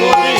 তরি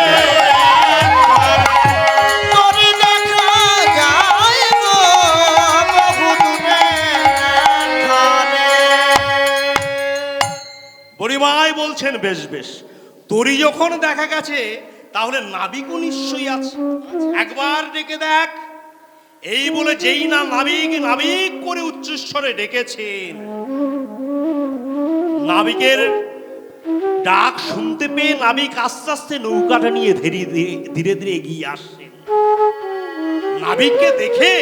বলছেন, বেশ বেশ। তোরই যখন দেখা গেছে, তাহলে নাবিকও নিশ্চয়ই আছে। একবার ডেকে দেখ। এই বলে যেই না নাবিক নাবিক করে উচ্চস্বরে ডেকেছেন। নাবিকের ডাক শুনতে পেয়ে নাবিক আস্তে আস্তে নৌকাটা নিয়ে ধীরে ধীরে ধীরে এগিয়ে আসছেন। নাবিককে দেখে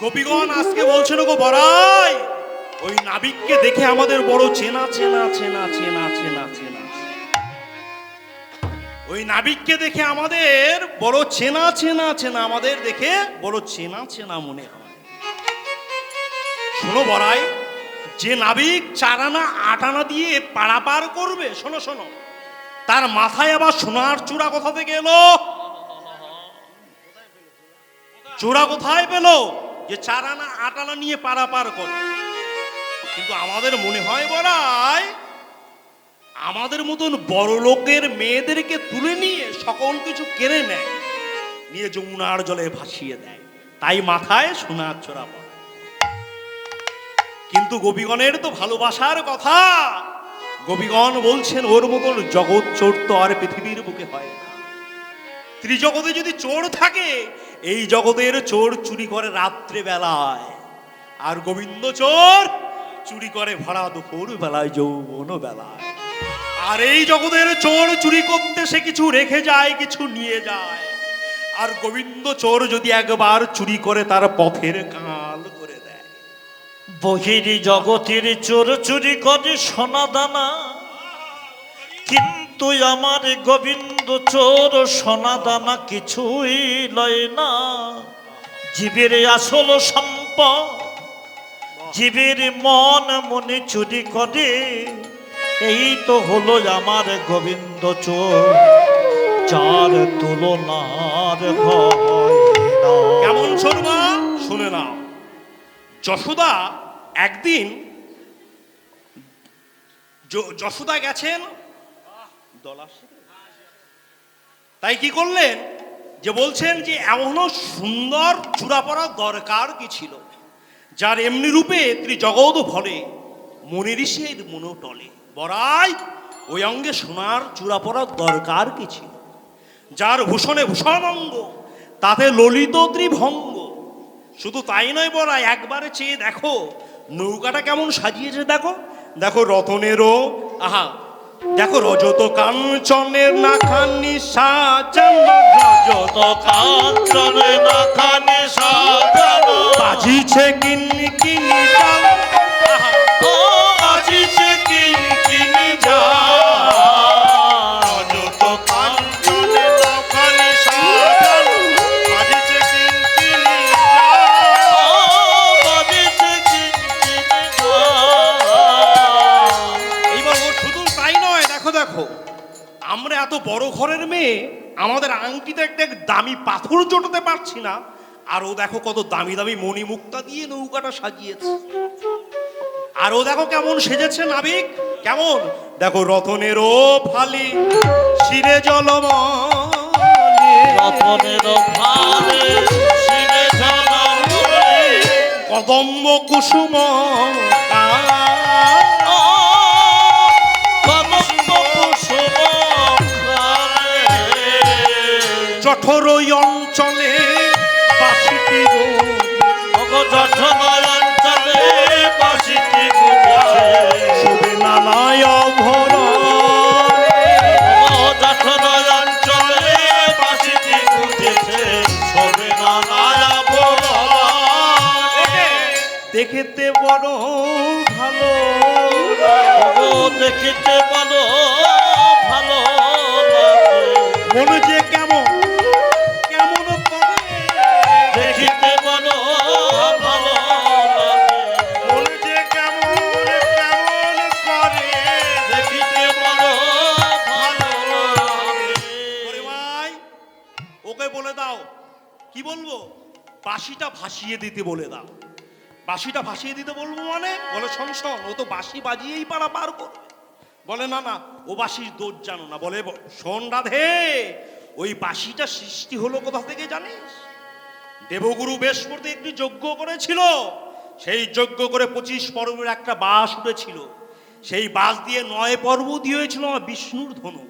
গোপীগণ আজকে বলছেন গো বড়াই নাবিককে দেখে আমাদের বড় চেনা চেনা চেনা চেনা চেনা চেনা। ওই নাবিককে দেখে আমাদের বড় চেনা চেনা চেনা, আমাদের দেখে বড় চেনা চেনা মনে হয়। শোনো বড়াই, যে নাবিক চারানা, আটানা দিয়ে পারাপার করবে, শোনো শোনো, তার মাথায় আবার সোনার চূড়া কোথা থেকে এলো? চূড়া কোথায় পেল? যে চারানা, আটানা নিয়ে পারাপার করে কিন্তু আমাদের মনে হয় বড়াই, আমাদের মতন বড় লোকের মেয়েদেরকে তুলে নিয়ে সকল কিছু কেড়ে নেয়, নিয়ে যমুনার জলে ভাসিয়ে দেয়। তাই মাথায় সোনার চোরা পড়ে। কিন্তু গোপীগণের তো ভালোবাসার কথা। গোপীগণ বলছেন, ওর মতন জগৎ চোর তো আর পৃথিবীর বুকে হয় না। ত্রিজগতে যদি চোর থাকে, এই জগতের চোর চুরি করে রাত্রে বেলায় আর গোবিন্দ চোর চুরি করে ভরা দুপুর বেলায় যৌবন বেলায় আর এই জগতের চোর চুরি করতে সে কিছু রেখে যায়, কিছু নিয়ে যায়। আর গোবিন্দ চোর যদি একবার চুরি করে তার পথের কাল করে দেয়। বহিরি জগতের চোর চুরি করে সোনা দানা। কিন্তু আমার গোবিন্দ চোর সোনা দানা কিছুই লয় না। জীবের আসল সম্পদ জীবের মন মনে চুরি করে, এই তো হলো আমার গোবিন্দ চোর। যার তুলনার কেমন শর্মা শুনে নাও। যশোদা একদিন যশোদা গেছেন? তাই কি করলেন? যে বলছেন যে এমনও সুন্দর চূড়া পড়া দরকার কি ছিল? যার এমনি রূপে ত্রিজগৎ ভরে মনে ঋষের মনো টলে। বড়াই, ওই অঙ্গে সোনার চূড়া পড়ার দরকার কি ছিল? যার ভূষণে ভূষণ অঙ্গ তাতে ললিত ত্রিভঙ্গ। শুধু তাই নয় বলা একবারে চেয়ে দেখো, নৌকাটা কেমন সাজিয়েছে দেখো। দেখো রতনেরও, আহা দেখো রজত কাঞ্চনের নাখানি সাজানো রজত কাঞ্চনের নাখানি সাজানো। বাজিছে কিনি কিনি দেখো দেখো। আমরা এত বড় ঘরের মেয়ে আমাদের আংটিতে একটা দামি পাথর জোটাতে পারছি না। আর ও দেখো কত দামি দামি মণিমুক্তা দিয়ে নৌকাটা সাজিয়েছে। আর ও দেখো কেমন সেজেছে নাবিক কেমন? দেখো রতনেরও ফালি শিরে রতনের ঝলমলে কদম্ব কুসুম জঠর অঞ্চলে বাসিটি জঠর অঞ্চলে বাসিটি শোভে নানায় ভর জঠর অঞ্চলে বাসিটি শোভে নানায় ভর বড় ভালো। দেখিতে বড় ভালো মনে যে কেমন ভাসিয়ে দিতে বলে দাও। বাঁশিটা ভাসিয়ে দিতে বলব মানে? বলে, শোন ও তো বাঁশি বাজিয়েই পারা পার করবে। বলে, না না, ও বাঁশির দোষ জানো না। বলে শোন রাধে, ওই বাঁশিটা সৃষ্টি হলো কোথা থেকে জানিস? দেবগুরু বৃহস্পতি একটি যজ্ঞ করেছিল। সেই যজ্ঞ করে পঁচিশ পর্বের একটা বাস উঠেছিল। সেই বাস দিয়ে নয় পর্ব দিয়েছিল বিষ্ণুর ধনু।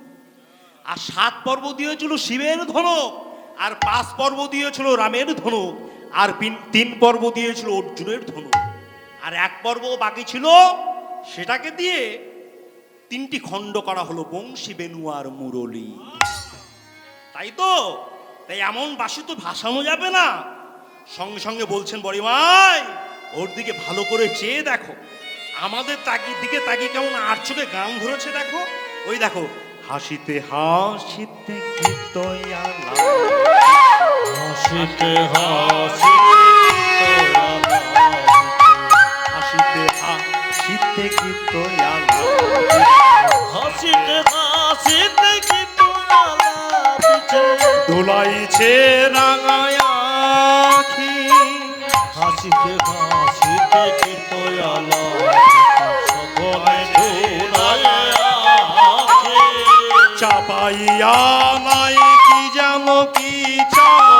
আর সাত পর্ব দিয়েছিল শিবের ধনক আর পাঁচ পর্ব দিয়েছিল রামের ধনক আর তিন পর্ব দিয়েছিল অর্জুনের ধনু। আর এক পর্ব বাকি ছিল সেটাকে দিয়ে তিনটি খণ্ড করা হলো বংশী, বেনু আর মুরলী। তাই তো? তাই এমন বাসি তো ভাসানো যাবে না। সঙ্গে সঙ্গে বলছেন বড়িমাই, ওর দিকে ভালো করে চেয়ে দেখো। আমাদের তাকি দিকে তাকিয়ে কেমন আর চোখে গান ধরেছে দেখো। ওই দেখো, হাসিতে হাসিতে গীতয়ালা হাসিতে হাসিতে হাসিতে হাসিতে গীতয়ালা হাসিতে হাসিতে কি তোলাছে দোলাইছে রাঙায়াখি হাসিতে হাসিতে কি তোয়ালা সকলে ধুলায় চাপাইয়া নাই কি যেন কি চাপাইয়া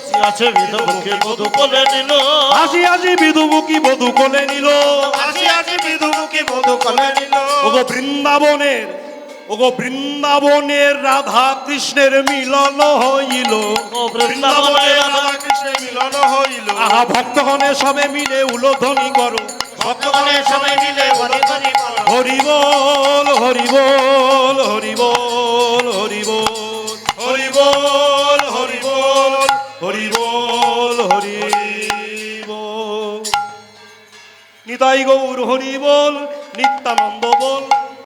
আছে বিধবকে মধু বলে নিল। হাসি হাসি বিধুমুখী বধু কোলে নিল। হাসি হাসি বিধুমুখী বধু কলে নিল। ওগো বৃন্দাবনের ওগো বৃন্দাবনের রাধা কৃষ্ণের মিলন হইল। বৃন্দাবনের রাধা কৃষ্ণের মিলন হইল। আহা ভক্তগণে সবে মিলে উলোধ্বনি করো। ভক্তগণের সবাই মিলে Santa